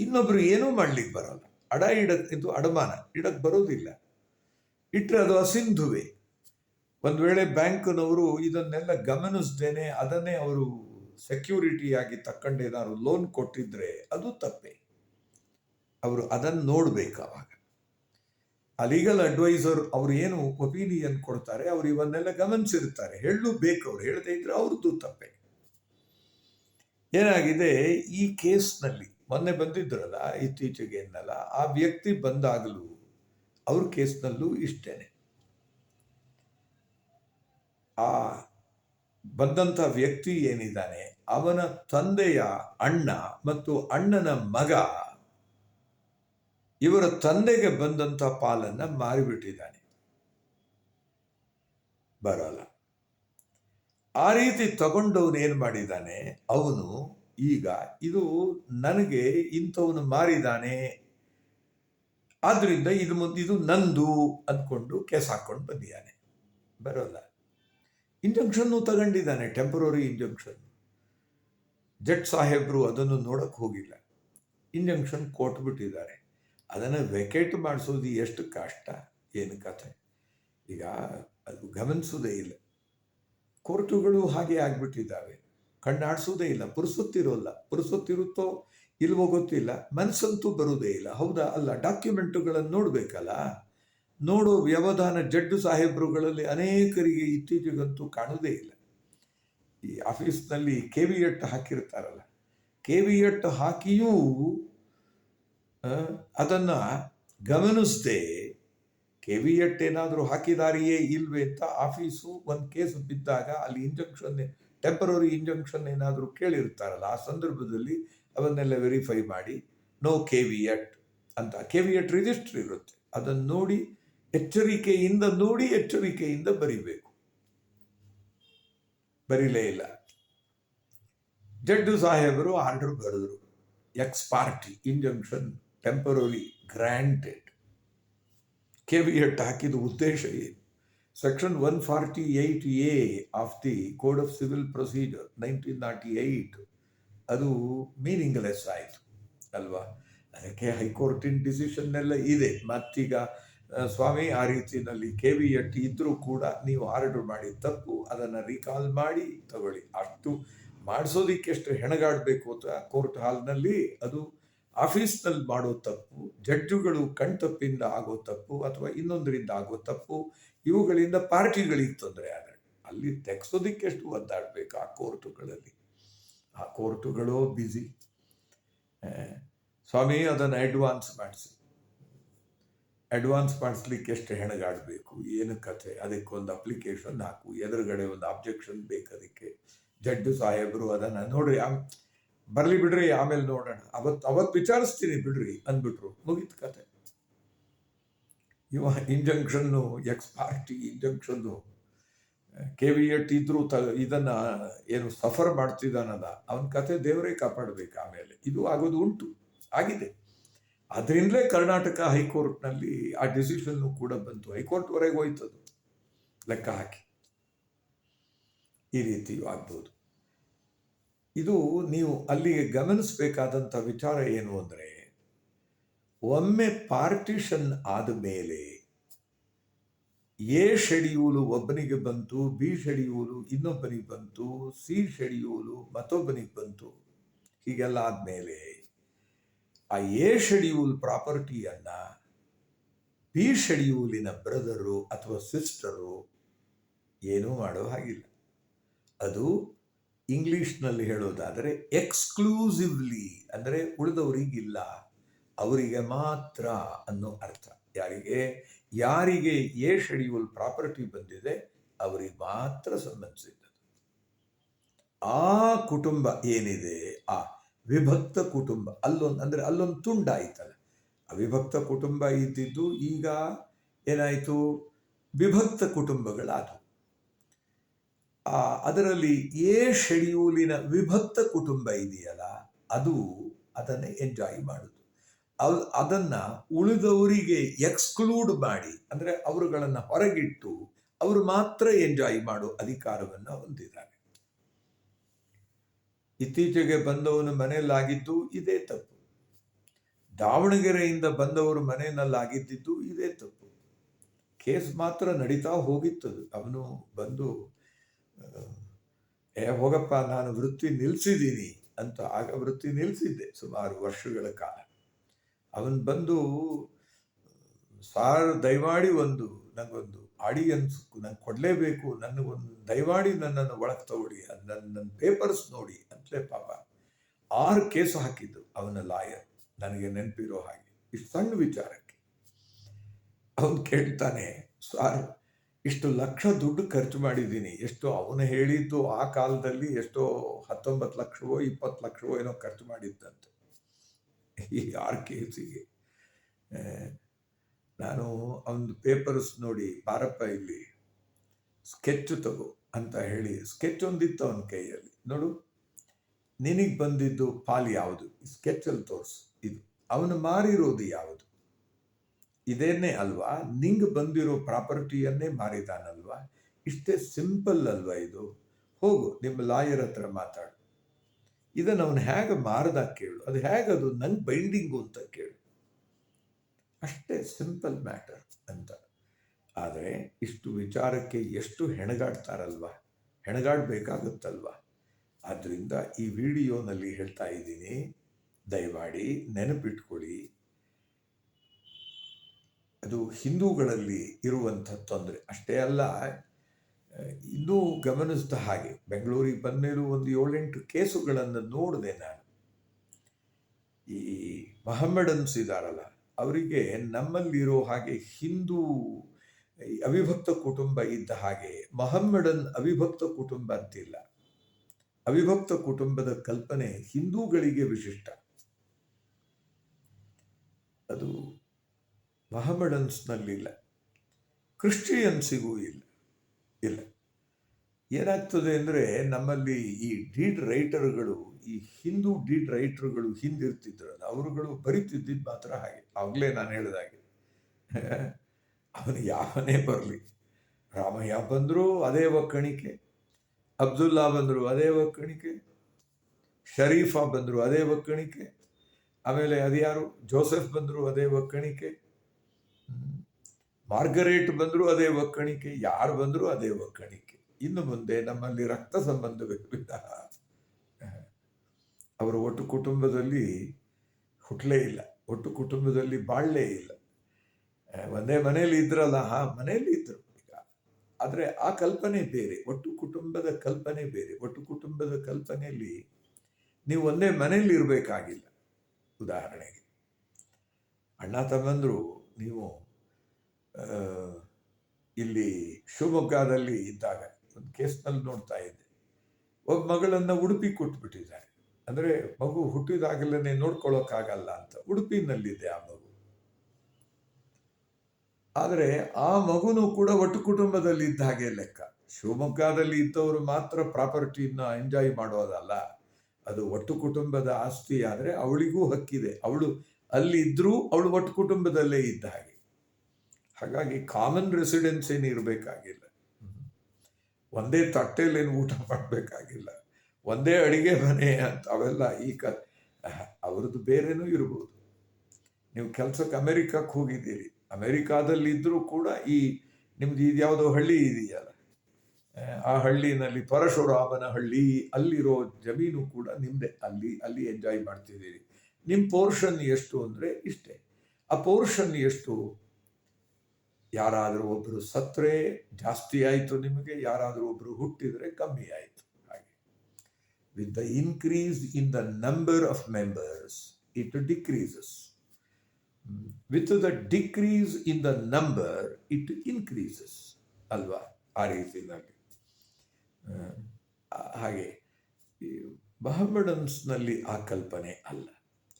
ಇನ್ನೊಬ್ಬರು ಏನೂ ಮಾಡ್ಲಿಕ್ಕೆ ಬರೋಲ್ಲ. ಅಡ ಇಡಕ್, ಇದು ಅಡಮಾನ ಇಡಕ್ಕೆ ಬರೋದಿಲ್ಲ. ಇಟ್ಟರೆ ಅದು ಅಸಿಂಧುವೆ. ಒಂದು ವೇಳೆ ಬ್ಯಾಂಕ್ನವರು ಇದನ್ನೆಲ್ಲ ಗಮನಿಸ್ದೇನೆ ಅದನ್ನೇ ಅವರು ಸೆಕ್ಯೂರಿಟಿಯಾಗಿ ತಕ್ಕಂಡು ಏನಾದ್ರು ಲೋನ್ ಕೊಟ್ಟಿದ್ರೆ ಅದು ತಪ್ಪೆ. ಅವರು ಅದನ್ನು ನೋಡಬೇಕು ಅವಾಗ. ಆ ಲೀಗಲ್ ಅಡ್ವೈಸರ್ ಅವ್ರು ಏನು ಒಪಿನಿಯನ್ ಕೊಡ್ತಾರೆ, ಅವ್ರು ಇವನ್ನೆಲ್ಲ ಗಮನಿಸಿರ್ತಾರೆ. ಹೇಳಲು ಬೇಕು ಅವ್ರು, ಹೇಳದೇ ಇದ್ರೆ ಅವ್ರದ್ದು ತಪ್ಪೆ. ಏನಾಗಿದೆ? ಈ ಕೇಸ್ನಲ್ಲಿ ಮೊನ್ನೆ ಬಂದಿದ್ರಲ್ಲ ಇತ್ತೀಚೆಗೆ ಏನಲ್ಲ ಆ ವ್ಯಕ್ತಿ ಬಂದಾಗಲೂ ಅವ್ರ ಕೇಸ್ನಲ್ಲೂ ಇಷ್ಟೇನೆ. ಆ ಬಂದಂಥ ವ್ಯಕ್ತಿ ಏನಿದ್ದಾನೆ? ಅವನ ತಂದೆಯ ಅಣ್ಣ ಮತ್ತು ಅಣ್ಣನ ಮಗ ಇವರ ತಂದೆಗೆ ಬಂದಂಥ ಪಾಲನ್ನ ಮಾರಿಬಿಟ್ಟಿದ್ದಾನೆ. ಬರೋಲ್ಲ. ಆ ರೀತಿ ತಗೊಂಡವನು ಏನು ಮಾಡಿದ್ದಾನೆ? ಅವನು ಈಗ ಇದು ನನಗೆ ಇಂಥವನು ಮಾರಿದಾನೆ. ಆದ್ರಿಂದ ಇದು ಮುಂದೆ ಇದು ನಂದು ಅಂದ್ಕೊಂಡು ಕೇಸ್ ಹಾಕ್ಕೊಂಡು ಬಂದಿದ್ದಾನೆ. ಬರೋಲ್ಲ. ಇಂಜಂಕ್ಷನ್ನು ತಗೊಂಡಿದ್ದಾನೆ ಟೆಂಪರರಿ ಇಂಜಂಕ್ಷನ್ ಜಟ್ ಸಾಹೇಬ್ರು ಅದನ್ನು ನೋಡಕ್ಕೆ ಹೋಗಿಲ್ಲ. ಇಂಜಂಕ್ಷನ್ ಕೊಟ್ಬಿಟ್ಟಿದ್ದಾರೆ ಅದನ್ನು ವೆಕೇಟ್ ಮಾಡಿಸೋದು ಎಷ್ಟು ಕಷ್ಟ? ಏನು ಕಥೆ? ಈಗ ಅದು ಗಮನಿಸೋದೇ ಇಲ್ಲ. ಕೋರ್ಟುಗಳು ಹಾಗೆ ಆಗಿಬಿಟ್ಟಿದ್ದಾವೆ. ಕಣ್ಣಾಡಿಸೋದೇ ಇಲ್ಲ, ಪುರುಸೊತ್ತಿರೋಲ್ಲ. ಪುರುಸೊತ್ತಿರುತ್ತೋ ಇಲ್ವೋ ಗೊತ್ತಿಲ್ಲ. ಮನಸ್ಸಂತೂ ಬರುವುದೇ ಇಲ್ಲ. ಹೌದಾ? ಅಲ್ಲ, ಡಾಕ್ಯುಮೆಂಟುಗಳನ್ನು ನೋಡಬೇಕಲ್ಲ? ನೋಡೋ ವ್ಯವಧಾನ ಜಡ್ಡು ಸಾಹೇಬ್ರುಗಳಲ್ಲಿ ಅನೇಕರಿಗೆ ಇತ್ತೀಚೆಗಂತೂ ಕಾಣುವುದೇ ಇಲ್ಲ. ಈ ಆಫೀಸ್ನಲ್ಲಿ ಕೆ ವಿ ಎಟ್ ಹಾಕಿರ್ತಾರಲ್ಲ. ಕೆ ವಿ ಎಟ್ ಹಾಕಿಯೂ ಅದನ್ನು ಗಮನಿಸದೆ ಕೆ ವಿ ಎಟ್ ಏನಾದರೂ ಹಾಕಿದಾರಿಯೇ ಇಲ್ವೇ ಅಂತ ಆಫೀಸು ಒಂದು ಕೇಸ್ ಬಿದ್ದಾಗ ಅಲ್ಲಿ ಇಂಜೆಕ್ಷನ್, ಟೆಂಪರರಿ ಇಂಜಂಕ್ಷನ್ ಏನಾದರೂ ಕೇಳಿರ್ತಾರಲ್ಲ, ಆ ಸಂದರ್ಭದಲ್ಲಿ ಅವನ್ನೆಲ್ಲ ವೆರಿಫೈ ಮಾಡಿ, ನೋ ಕೆ ವಿ ಅಂತ. ಕೆ ವಿ ಎಟ್ ರಿಜಿಸ್ಟರ್ ಇರುತ್ತೆ. ಅದನ್ನು ನೋಡಿ, ಎಚ್ಚರಿಕೆಯಿಂದ ನೋಡಿ, ಎಚ್ಚರಿಕೆಯಿಂದ ಬರಿಬೇಕು. ಬರೀಲೇ ಇಲ್ಲ. ಜಡ್ಡು ಸಾಹೇಬರು ಆರ್ಡರ್ ಬರೆದರು, ex parte injunction temporary granted K V at ಹಾಕಿದ ಉದ್ದೇಶ ಏನು? Section one forty eight A of the code of civil procedure nineteen ninety eight ಅದು ಮೀನಿಂಗ್ಲೆಸ್ ಆಯಿತು, ಅಲ್ವಾ? ಅದಕ್ಕೆ ಹೈಕೋರ್ಟಿನ ಡಿಸಿಷನ್ ಎಲ್ಲ ಇದೆ. ಮತ್ತೀಗ ಸ್ವಾಮಿ, ಆ ರೀತಿಯಲ್ಲಿ ಕೆ ವಿ ಎಟ್ ಇದ್ದರೂ ಕೂಡ ನೀವು ಆರ್ಡರ್ ಮಾಡಿ ತಪ್ಪು, ಅದನ್ನು ರೀಕಾಲ್ ಮಾಡಿ ತಗೊಳ್ಳಿ. ಅಷ್ಟು ಮಾಡಿಸೋದಿಕ್ಕೆ ಎಷ್ಟು ಹೆಣಗಾಡಬೇಕು ಅಂತ ಕೋರ್ಟ್ ಹಾಲ್ನಲ್ಲಿ ಅದು ಆಫೀಸ್ನಲ್ಲಿ ಮಾಡೋ ತಪ್ಪು, ಜಡ್ಜುಗಳು ಕಣ್ತಪ್ಪಿಂದ ಆಗೋ ತಪ್ಪು ಅಥವಾ ಇನ್ನೊಂದರಿಂದ ಆಗೋ ತಪ್ಪು, ಇವುಗಳಿಂದ ಪಾರ್ಟಿಗಳಿಗೆ ತೊಂದರೆ ಆದರೆ ಅಲ್ಲಿ ತೆಗ್ಸೋದಿಕ್ಕೆ ಎಷ್ಟು ಒದ್ದಾಡಬೇಕು ಆ ಕೋರ್ಟುಗಳಲ್ಲಿ. ಆ ಕೋರ್ಟುಗಳು ಬ್ಯುಸಿ ಸ್ವಾಮಿ ಅದನ್ನು ಅಡ್ವಾನ್ಸ್ ಮಾಡಿಸಿ. ಅಡ್ವಾನ್ಸ್ ಮಾಡಿಸ್ಲಿಕ್ಕೆ ಎಷ್ಟು ಹೆಣಗಾಡಬೇಕು? ಏನು ಕಥೆ? ಅದಕ್ಕೊಂದು ಅಪ್ಲಿಕೇಶನ್ ಹಾಕು. ಎದುರುಗಡೆ ಒಂದು ಅಬ್ಜೆಕ್ಷನ್ ಬೇಕು ಅದಕ್ಕೆ. ಜಡ್ಜು ಸಾಹೇಬರು ಅದನ್ನು ನೋಡ್ರಿ ಬರಲಿ ಬಿಡ್ರಿ, ಆಮೇಲೆ ನೋಡೋಣ. ಅವತ್ತು ಅವತ್ತು ವಿಚಾರಿಸ್ತೀನಿ ಬಿಡ್ರಿ ಅಂದ್ಬಿಟ್ರು. ಮುಗೀತು ಕತೆ. ಇವ injunction ex parte injunction K V at ಇದ್ರೂ ತ, ಇದನ್ನ ಏನು ಸಫರ್ ಮಾಡ್ತಿದ್ದಾನದ ಅವನ ಕತೆ ದೇವರೇ ಕಾಪಾಡಬೇಕು ಆಮೇಲೆ. ಇದು ಆಗೋದು ಉಂಟು. ಆಗಿದೆ. ಅದರಿಂದಲೇ ಕರ್ನಾಟಕ ಹೈಕೋರ್ಟ್ನಲ್ಲಿ ಆ ಡಿಸಿಷನ್ನು ಕೂಡ ಬಂತು. ಹೈಕೋರ್ಟ್ವರೆಗೆ ಹೋಯ್ತದು. ಲೆಕ್ಕ ಹಾಕಿ. ಈ ರೀತಿಯೂ ಆಗ್ಬೋದು. ಇದು ನೀವು ಅಲ್ಲಿಗೆ ಗಮನಿಸಬೇಕಾದಂಥ ವಿಚಾರ ಏನು ಅಂದರೆ, ಒಮ್ಮೆ ಪಾರ್ಟಿಷನ್ ಆದ ಮೇಲೆ ಎ ಶೆಡ್ಯೂಲು ಒಬ್ಬನಿಗೆ ಬಂತು, ಬಿ ಶೆಡ್ಯೂಲು ಇನ್ನೊಬ್ಬನಿಗೆ ಬಂತು, ಸಿ ಶೆಡ್ಯೂಲು ಮತ್ತೊಬ್ಬನಿಗೆ ಬಂತು, ಹೀಗೆಲ್ಲ ಆದಮೇಲೆ ಆ ಎ ಶೆಡ್ಯೂಲ್ ಪ್ರಾಪರ್ಟಿಯನ್ನು ಬಿ ಶೆಡ್ಯೂಲಿನ ಬ್ರದರು ಅಥವಾ ಸಿಸ್ಟರು ಏನೂ ಮಾಡೋ ಹಾಗಿಲ್ಲ. ಅದು ಇಂಗ್ಲಿಷ್ನಲ್ಲಿ ಹೇಳೋದಾದರೆ ಎಕ್ಸ್ಕ್ಲೂಸಿವ್ಲಿ ಅಂದರೆ ಉಳಿದವರಿಗಿಲ್ಲ, ಅವರಿಗೆ ಮಾತ್ರ ಅನ್ನೋ ಅರ್ಥ. ಯಾರಿಗೆ? ಯಾರಿಗೆ ಎ ಶೆಡ್ಯೂಲ್ ಪ್ರಾಪರ್ಟಿ ಬಂದಿದೆ, ಅವರಿಗೆ ಮಾತ್ರ ಸಂಬಂಧಿಸಿದ್ದದು ಆ ಕುಟುಂಬ ಏನಿದೆ? ಆ ವಿಭಕ್ತ ಕುಟುಂಬ. ಅಲ್ಲೊಂದು, ಅಂದರೆ ಅಲ್ಲೊಂದು ತುಂಡಾಯ್ತಲ್ಲ ಅವಿಭಕ್ತ ಕುಟುಂಬ ಇದ್ದಿದ್ದು ಈಗ ಏನಾಯಿತು? ವಿಭಕ್ತ ಕುಟುಂಬಗಳಾದವು. ಅದರಲ್ಲಿ ಏ ಶೆಡ್ಯೂಲಿನ ವಿಭಕ್ತ ಕುಟುಂಬ ಇದೆಯಲ್ಲ ಅದು ಅದನ್ನು ಎಂಜಾಯ್ ಮಾಡುದು. ಅದು ಅದನ್ನ ಉಳಿದವರಿಗೆ ಎಕ್ಸ್ಕ್ಲೂಡ್ ಮಾಡಿ ಅಂದ್ರೆ ಅವರುಗಳನ್ನು ಹೊರಗಿಟ್ಟು ಅವರು ಮಾತ್ರ ಎಂಜಾಯ್ ಮಾಡೋ ಅಧಿಕಾರವನ್ನು ಹೊಂದಿದ್ದಾರೆ. ಇತ್ತೀಚೆಗೆ ಬಂದವನು ಮನೆಯಲ್ಲಾಗಿದ್ದು ಇದೇ ತಪ್ಪು. ದಾವಣಗೆರೆಯಿಂದ ಬಂದವರು ಮನೆಯಲ್ಲಾಗಿದ್ದಿದ್ದು ಇದೇ ತಪ್ಪು. ಕೇಸ್ ಮಾತ್ರ ನಡೀತಾ ಹೋಗಿತ್ತದು. ಅವನು ಬಂದು ಆ, ಏ ಹೋಗಪ್ಪ, ನಾನು ವೃತ್ತಿ ನಿಲ್ಲಿಸಿದ್ದೀನಿ ಅಂತ ಆಗ ವೃತ್ತಿ ನಿಲ್ಲಿಸಿದ್ದೆ ಸುಮಾರು ವರ್ಷಗಳ ಕಾಲ. ಅವನು ಬಂದು, ಸಾರ್, ದಯಮಾಡಿ ಒಂದು ನನಗೊಂದು ಆಡಿಯನ್ಸ್ ನಂಗೆ ಕೊಡಲೇಬೇಕು, ನನಗೊಂದು ದಯಮಾಡಿ ನನ್ನನ್ನು ಒಳಗೆ ತಗೊಳ್ಳಿ ನನ್ನ ನನ್ನ ಪೇಪರ್ಸ್ ನೋಡಿ ಅಂತಲೇ ಪಾಪ ಆರು ಕೇಸು ಹಾಕಿದ್ದು ಅವನ ಲಾಯರ್. ನನಗೆ ನೆನಪಿರೋ ಹಾಗೆ. ಇಷ್ಟು ಸಣ್ಣ ವಿಚಾರಕ್ಕೆ. ಅವನು ಕೇಳ್ತಾನೆ, ಸಾರ್ ಇಷ್ಟು ಲಕ್ಷ ದುಡ್ಡು ಖರ್ಚು ಮಾಡಿದ್ದೀನಿ. ಎಷ್ಟು ಅವನು ಹೇಳಿದ್ದು ಆ ಕಾಲದಲ್ಲಿ ಎಷ್ಟೋ ಹತ್ತೊಂಬತ್ತು ಲಕ್ಷವೋ, ಇಪ್ಪತ್ತು ಲಕ್ಷವೋ ಏನೋ ಖರ್ಚು ಮಾಡಿದ್ದಂತೆ. ಈ ಆರ್ ಕೆ ಸಿಗೆ ನಾನು ಅವನದು ಪೇಪರ್ಸ್ ನೋಡಿ, ಬಾರಪ್ಪ ಇಲ್ಲಿ, ಸ್ಕೆಚ್ ತಗೋ ಅಂತ ಹೇಳಿ, ಸ್ಕೆಚ್ ಒಂದಿತ್ತು ಅವನ ಕೈಯಲ್ಲಿ. ನೋಡು, ನಿನಗೆ ಬಂದಿದ್ದು ಪಾಲ್ ಯಾವುದು? ಸ್ಕೆಚಲ್ಲಿ ತೋರಿಸು. ಇದು, ಅವನು ಮಾರಿರೋದು ಯಾವುದು? ಇದೇನೇ ಅಲ್ವಾ? ನಿಂಗೆ ಬಂದಿರೋ ಪ್ರಾಪರ್ಟಿಯನ್ನೇ ಮಾರಿದಾನಲ್ವಾ? ಇಷ್ಟೇ ಸಿಂಪಲ್ ಅಲ್ವಾ ಇದು? ಹೋಗು, ನಿಮ್ಮ ಲಾಯರ್ ಹತ್ರ ಮಾತಾಡು. ಇದನ್ನು ಅವನು ಹೇಗೆ ಮಾರ್ದ ಕೇಳು. ಅದು ಹೇಗದು ನಂಗೆ ಬೈಂಡಿಂಗು ಅಂತ ಕೇಳು. ಅಷ್ಟೇ ಸಿಂಪಲ್ ಮ್ಯಾಟರ್ ಅಂತ. ಆದರೆ ಇಷ್ಟು ವಿಚಾರಕ್ಕೆ ಎಷ್ಟು ಹೆಣಗಾಡ್ತಾರಲ್ವಾ? ಹೆಣಗಾಡಬೇಕಾಗುತ್ತಲ್ವಾ? ಆದ್ದರಿಂದ ಈ ವಿಡಿಯೋನಲ್ಲಿ ಹೇಳ್ತಾ ಇದ್ದೀನಿ. ದಯಮಾಡಿ ನೆನಪಿಟ್ಕೊಳ್ಳಿ. ಅದು ಹಿಂದೂಗಳಲ್ಲಿ ಇರುವಂಥ ತೊಂದರೆ ಅಷ್ಟೇ ಅಲ್ಲ ಇನ್ನೂ ಗಮನಿಸಿದ ಹಾಗೆ ಬೆಂಗಳೂರಿಗೆ ಬಂದ ಮೇಲೂ ಒಂದು ಏಳೆಂಟು ಕೇಸುಗಳನ್ನು ನೋಡಿದೆ ನಾನು. ಈ ಮೊಹಮ್ಮಡನ್ಸ್ ಇದ್ದಾರಲ್ಲ ಅವರಿಗೆ ನಮ್ಮಲ್ಲಿರೋ ಹಾಗೆ ಹಿಂದೂ ಅವಿಭಕ್ತ ಕುಟುಂಬ ಇದ್ದ ಹಾಗೆ ಮೊಹಮ್ಮಡನ್ ಅವಿಭಕ್ತ ಕುಟುಂಬ ಅಂತಿಲ್ಲ. ಅವಿಭಕ್ತ ಕುಟುಂಬದ ಕಲ್ಪನೆ ಹಿಂದೂಗಳಿಗೆ ವಿಶಿಷ್ಟ. ಅದು ಮಹಮಡನ್ಸ್ನಲ್ಲಿಲ್ಲ ಕ್ರಿಶ್ಚಿಯನ್ಸಿಗೂ ಇಲ್ಲ. ಇಲ್ಲ. ಏನಾಗ್ತದೆ ಅಂದರೆ ನಮ್ಮಲ್ಲಿ ಈ ಡೀಡ್ ರೈಟರ್ಗಳು, ಈ ಹಿಂದೂ ಡೀಡ್ ರೈಟರ್ಗಳು ಹಿಂದಿರ್ತಿದ್ರಲ್ಲ, ಅವರುಗಳು ಬರಿತಿದ್ದಿದ್ದು ಮಾತ್ರ ಹಾಗೆ. ಆಗಲೇ ನಾನು ಹೇಳಿದಾಗೆ ಅವನು ಯಾವನೇ ಬರಲಿ. ರಾಮಯ್ಯ ಬಂದರೂ ಅದೇ ಒಕ್ಕಣಿಕೆ. ಅಬ್ದುಲ್ಲಾ ಬಂದರು ಅದೇ ಒಕ್ಕಣಿಕೆ. ಶರೀಫಾ ಬಂದರು ಅದೇ ಒಕ್ಕಣಿಕೆ. ಆಮೇಲೆ ಅದ್ಯಾರು? ಜೋಸೆಫ್ ಬಂದರು ಅದೇ ಒಕ್ಕಣಿಕೆ. ಮಾರ್ಗರೇಟ್ ಬಂದರೂ ಅದೇ ಒಕ್ಕಣಿಕೆ, ಯಾರು ಬಂದರೂ ಅದೇ ಒಕ್ಕಣಿಕೆ. ಇನ್ನು ಮುಂದೆ ನಮ್ಮಲ್ಲಿ ರಕ್ತ ಸಂಬಂಧಗಳಿಲ್ಲ ಅವರ ಅವರು ಒಟ್ಟು ಕುಟುಂಬದಲ್ಲಿ ಹುಟ್ಲೇ ಇಲ್ಲ, ಒಟ್ಟು ಕುಟುಂಬದಲ್ಲಿ ಬಾಳಲೇ ಇಲ್ಲ. ಒಂದೇ ಮನೆಯಲ್ಲಿ ಇದ್ರಲ್ಲ ಆ ಮನೆಯಲ್ಲಿ ಇದ್ರು ಈಗ. ಆದರೆ ಆ ಕಲ್ಪನೆ ಬೇರೆ, ಒಟ್ಟು ಕುಟುಂಬದ ಕಲ್ಪನೆ ಬೇರೆ. ಒಟ್ಟು ಕುಟುಂಬದ ಕಲ್ಪನೆಯಲ್ಲಿ ನೀವು ಒಂದೇ ಮನೆಯಲ್ಲಿ ಇರಬೇಕಾಗಿಲ್ಲ. ಉದಾಹರಣೆಗೆ, ಅಣ್ಣ ತಮ್ಮಂದರು ನೀವು ಇಲ್ಲಿ ಶಿವಮೊಗ್ಗದಲ್ಲಿ ಇದ್ದಾಗ ಒಂದು ಕೇಸ್ನಲ್ಲಿ ನೋಡ್ತಾ ಇದ್ದೆ. ಒಬ್ಬ ಮಗಳನ್ನು ಉಡುಪಿ ಕೊಟ್ಬಿಟ್ಟಿದ್ದಾರೆ ಅಂದರೆ ಮಗು ಹುಟ್ಟಿದಾಗಲೇ ನೋಡ್ಕೊಳ್ಳೋಕ್ಕಾಗಲ್ಲ ಅಂತ. ಉಡುಪಿನಲ್ಲಿದೆ ಆ ಮಗು. ಆದರೆ ಆ ಮಗುನು ಕೂಡ ಒಟ್ಟು ಕುಟುಂಬದಲ್ಲಿ ಇದ್ದ ಹಾಗೆ ಲೆಕ್ಕ. ಶಿವಮೊಗ್ಗದಲ್ಲಿ ಇದ್ದವರು ಮಾತ್ರ ಪ್ರಾಪರ್ಟಿಯನ್ನು ಎಂಜಾಯ್ ಮಾಡೋದಲ್ಲ. ಅದು ಒಟ್ಟು ಕುಟುಂಬದ ಆಸ್ತಿ ಆದರೆ ಅವಳಿಗೂ ಹಕ್ಕಿದೆ. ಅವಳು ಅಲ್ಲಿ ಇದ್ರೂ ಅವಳು ಒಟ್ಟು ಕುಟುಂಬದಲ್ಲೇ ಇದ್ದ ಹಾಗೆ. ಹಾಗಾಗಿ ಕಾಮನ್ ರೆಸಿಡೆನ್ಸ್ ಏನು ಇರಬೇಕಾಗಿಲ್ಲ. ಒಂದೇ ತಟ್ಟೆಲೇನು ಊಟ ಮಾಡಬೇಕಾಗಿಲ್ಲ. ಒಂದೇ ಅಡಿಗೆ ಮನೆ ಅಂತ ಅವೆಲ್ಲ ಈ ಕ ಅವ್ರದ್ದು ಬೇರೆನೂ ಇರ್ಬೋದು. ನೀವು ಕೆಲಸಕ್ಕೆ ಅಮೆರಿಕಕ್ಕೆ ಹೋಗಿದ್ದೀರಿ. ಅಮೆರಿಕಾದಲ್ಲಿ ಇದ್ದರೂ ಕೂಡ ಈ ನಿಮ್ದು ಇದ್ಯಾವುದೋ ಹಳ್ಳಿ ಇದೆಯಲ್ಲ. ಆ, ಹಳ್ಳಿನಲ್ಲಿ ಪರಶುರಾಮನ ಹಳ್ಳಿ ಅಲ್ಲಿರೋ ಜಮೀನು ಕೂಡ ನಿಮ್ಮದೇ ಅಲ್ಲಿ ಅಲ್ಲಿ ಎಂಜಾಯ್ ಮಾಡ್ತಿದ್ದೀರಿ. ನಿಮ್ಮ ಪೋರ್ಷನ್ ಎಷ್ಟು ಅಂದರೆ ಇಷ್ಟೇ. ಆ ಪೋರ್ಷನ್ ಎಷ್ಟು ಯಾರಾದರೂ ಒಬ್ಬರು ಸತ್ತರೆ, ಜಾಸ್ತಿ ಆಯಿತು ನಿಮಗೆ, ಯಾರಾದರೂ ಒಬ್ಬರು ಹುಟ್ಟಿದರೆ ಕಮ್ಮಿ ಆಯಿತು. ಹಾಗೆ. With the increase in the number of members it decreases with the decrease in the number it increases ಅಲ್ವಾ? ಆ ರೀತಿಯಾಗಿ ಹಾಗೆ. ಬಹಮಡನ್ಸ್ನಲ್ಲಿ ಆ ಕಲ್ಪನೆ ಅಲ್ಲ.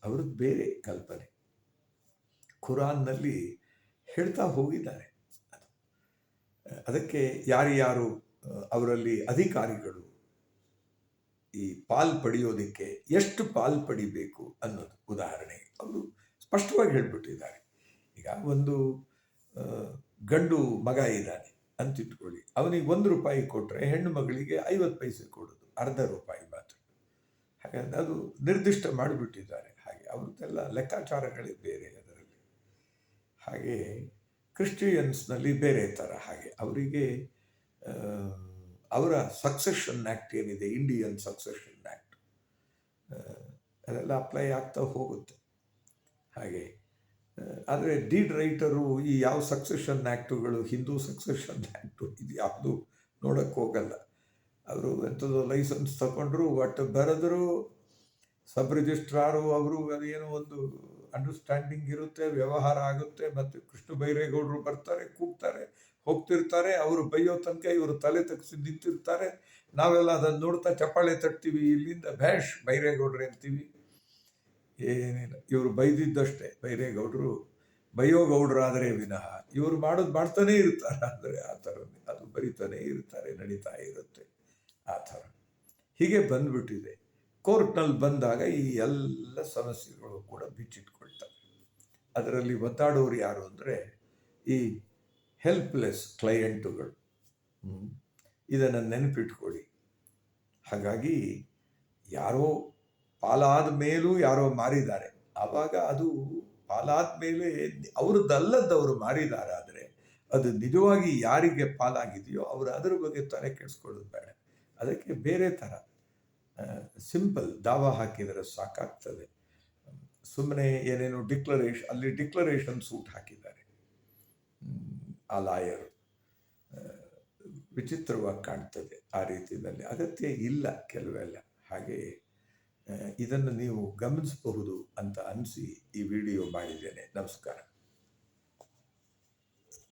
ಅವ್ರದ್ದು ಬೇರೆ ಕಲ್ಪನೆ. ಖುರಾನ್ನಲ್ಲಿ ಹೇಳ್ತಾ ಹೋಗಿದ್ದಾರೆ. ಅದಕ್ಕೆ ಯಾರ್ಯಾರು ಯಾರು, ಅವರಲ್ಲಿ ಅಧಿಕಾರಿಗಳು ಈ ಪಾಲ್ ಪಡೆಯೋದಕ್ಕೆ ಎಷ್ಟು ಪಾಲ್ ಪಡಿಬೇಕು ಅನ್ನೋದು ಉದಾಹರಣೆ. ಅವರು ಸ್ಪಷ್ಟವಾಗಿ ಹೇಳ್ಬಿಟ್ಟಿದ್ದಾರೆ. ಈಗ ಒಂದು ಗಂಡು ಮಗ ಇದ್ದಾನೆ ಅಂತ ಇಟ್ಕೊಳ್ಳಿ ಅವನಿಗೆ ಒಂದು ರೂಪಾಯಿ ಕೊಟ್ಟರೆ ಹೆಣ್ಣು ಮಗಳಿಗೆ ಐವತ್ತು ಪೈಸೆ ಕೊಡೋದು, ಅರ್ಧ ರೂಪಾಯಿ ಮಾತ್ರ. ಹಾಗಾಗಿ ಅದು ನಿರ್ದಿಷ್ಟ ಮಾಡಿಬಿಟ್ಟಿದ್ದಾರೆ. ಹಾಗೆ ಅವ್ರದ್ದೆಲ್ಲ ಲೆಕ್ಕಾಚಾರಗಳೇ ಬೇರೆ ಹಾಗೆ ಕ್ರಿಶ್ಚಿಯನ್ಸ್ನಲ್ಲಿ ಬೇರೆ ಥರ ಹಾಗೆ. ಅವರಿಗೆ ಅವರ ಸಕ್ಸೆಷನ್ ಆ್ಯಕ್ಟ್ ಏನಿದೆ ಇಂಡಿಯನ್ ಸಕ್ಸೆಷನ್ ಆ್ಯಕ್ಟ್ ಅದೆಲ್ಲ ಅಪ್ಲೈ ಆಗ್ತಾ ಹೋಗುತ್ತೆ. ಹಾಗೆ ಆದರೆ ಡೀಡ್ ರೈಟರು ಈ ಯಾವ ಸಕ್ಸೆಷನ್ ಆ್ಯಕ್ಟುಗಳು ಹಿಂದೂ ಸಕ್ಸೆಷನ್ ಆ್ಯಕ್ಟು ಇದು ಯಾವುದು ನೋಡೋಕ್ಕೆ ಹೋಗಲ್ಲ. ಅವರು ಎಂಥದ್ದು ಲೈಸೆನ್ಸ್ ತಗೊಂಡ್ರು ಒಟ್ಟು ಬರೆದ್ರು ಸಬ್ ರಿಜಿಸ್ಟ್ರಾರು ಅವರು, ಅದೇನೋ ಒಂದು ಅಂಡರ್ಸ್ಟ್ಯಾಂಡಿಂಗ್ ಇರುತ್ತೆ, ವ್ಯವಹಾರ ಆಗುತ್ತೆ, ಮತ್ತು ಕೃಷ್ಣ ಬೈರೇಗೌಡರು ಬರ್ತಾರೆ, ಕೂಗ್ತಾರೆ, ಹೋಗ್ತಿರ್ತಾರೆ, ಅವರು ಬೈಯೋ ತನಕ ಇವರು ತಲೆ ತಗ್ಸಿ ನಿಂತಿರ್ತಾರೆ. ನಾವೆಲ್ಲ ಅದನ್ನು ನೋಡ್ತಾ ಚಪ್ಪಾಳೆ ತಟ್ತೀವಿ, ಇಲ್ಲಿಂದ ಭ್ಯಾಶ್ ಬೈರೇಗೌಡ್ರೆ ಅಂತೀವಿ. ಏನಿಲ್ಲ, ಇವರು ಬೈದಿದ್ದಷ್ಟೇ, ಬೈರೇಗೌಡರು ಬೈಯೋಗೌಡರಾದರೆ ವಿನಃ. ಇವರು ಮಾಡೋದು ಮಾಡ್ತಾನೆ ಇರ್ತಾರೆ ಅಂದರೆ ಆ ಥರ ಅದು ಬರಿತಾನೇ ಇರ್ತಾರೆ, ನಡೀತಾ ಇರುತ್ತೆ, ಆ ಥರ. ಹೀಗೆ ಬಂದ್ಬಿಟ್ಟಿದೆ. ಕೋರ್ಟ್ನಲ್ಲಿ ಬಂದಾಗ ಈ ಎಲ್ಲ ಸಮಸ್ಯೆಗಳು ಕೂಡ ಬಿಚ್ಚಿಟ್ಕೊಳ್ತವೆ ಅದರಲ್ಲಿ ಒತ್ತಾಡೋರು ಯಾರು ಅಂದರೆ ಈ ಹೆಲ್ಪ್ಲೆಸ್ ಕ್ಲೈಂಟುಗಳು ಇದನ್ನು ನೆನಪಿಟ್ಕೊಳ್ಳಿ. ಹಾಗಾಗಿ ಯಾರೋ ಪಾಲಾದ ಮೇಲೂ ಯಾರೋ ಮಾರಿದ್ದಾರೆ. ಆವಾಗ ಅದು ಪಾಲಾದ ಮೇಲೆ ಮಾರಿದ್ದಾರೆ ಆದರೆ ಅದು ನಿಜವಾಗಿ ಯಾರಿಗೆ ಪಾಲಾಗಿದೆಯೋ ಅವರು ಅದರ ಬಗ್ಗೆ ತಲೆ ಕೆಡಿಸ್ಕೊಳ್ಳೋದು ಬೇಡ. ಅದಕ್ಕೆ ಬೇರೆ ಥರ ಸಿಂಪಲ್ ದಾವ ಹಾಕಿದರೆ ಸಾಕಾಗ್ತದೆ. ಸುಮ್ಮನೆ ಏನೇನು ಡಿಕ್ಲರೇಷನ್ ಅಲ್ಲಿ ಡಿಕ್ಲರೇಷನ್ ಸೂಟ್ ಹಾಕಿದ್ದಾರೆ. ಆ ಲಾಯರ್ ವಿಚಿತ್ರವಾಗಿ ಕಾಣ್ತದೆ ಆ ರೀತಿಯಲ್ಲಿ. ಅಗತ್ಯ ಇಲ್ಲ ಕೆಲವೆಲ್ಲ. ಹಾಗೆ ಇದನ್ನು ನೀವು ಗಮನಿಸಬಹುದು ಅಂತ ಅನಿಸಿ ಈ ವಿಡಿಯೋ ಮಾಡಿದ್ದೇನೆ. ನಮಸ್ಕಾರ.